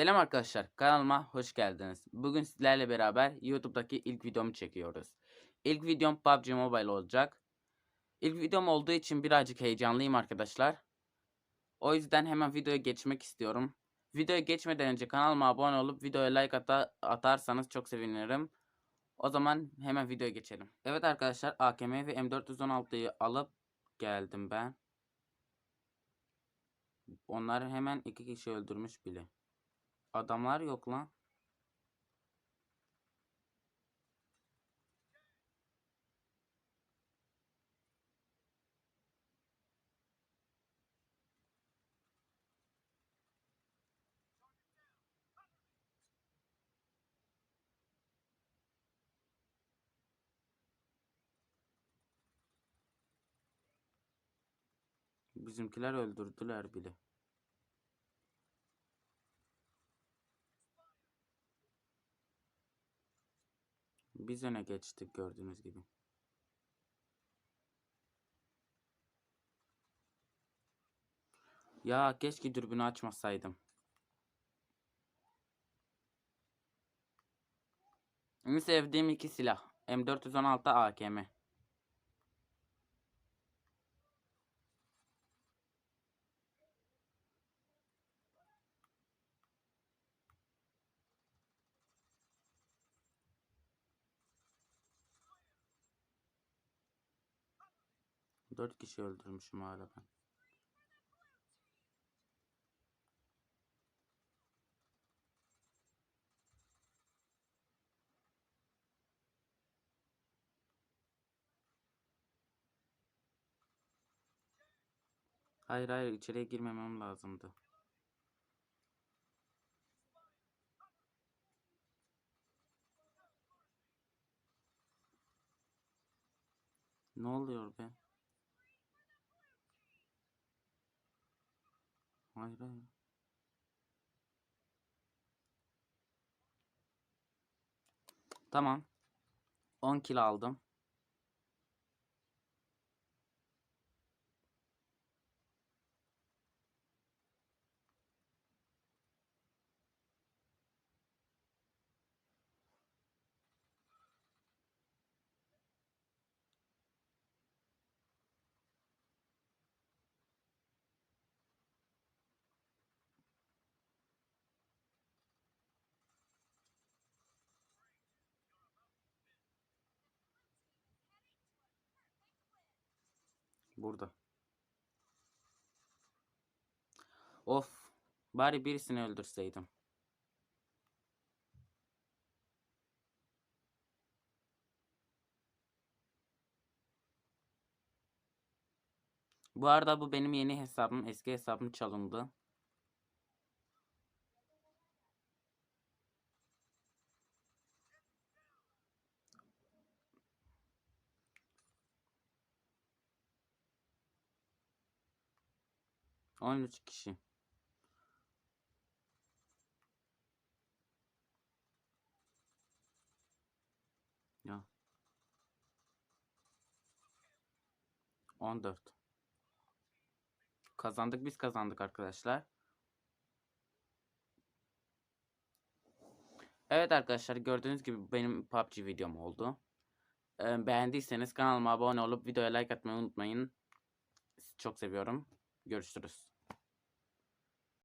Selam arkadaşlar, kanalıma hoş geldiniz. Bugün sizlerle beraber YouTube'daki ilk videomu çekiyoruz. İlk videom PUBG Mobile olacak. İlk videom olduğu için birazcık heyecanlıyım arkadaşlar. O yüzden hemen videoya geçmek istiyorum. Videoya geçmeden önce kanalıma abone olup videoya like ata- atarsanız çok sevinirim. O zaman hemen videoya geçelim. Evet arkadaşlar AKM ve M416'yı alıp geldim ben. Onlar hemen iki kişi öldürmüş bile. Adamlar yok lan. Bizimkiler öldürdüler bile. Biz öne geçtik gördüğünüz gibi. Ya keşke dürbünü açmasaydım. En sevdiğim iki silah. M416 AKM. Dört kişi öldürmüşüm hala ben. Hayır hayır içeriye girmemem lazımdı. Ne oluyor be? Hayır hayır. Tamam. 10 kilo aldım. Burada. Of. Bari birisini öldürseydim. Bu arada bu benim yeni hesabım. Eski hesabım çalındı. On üç kişi. Ya. On dört. Kazandık biz kazandık arkadaşlar. Evet arkadaşlar gördüğünüz gibi benim PUBG videom oldu. Ee, beğendiyseniz kanalıma abone olup videoya like atmayı unutmayın. Sizi çok seviyorum. Görüşürüz.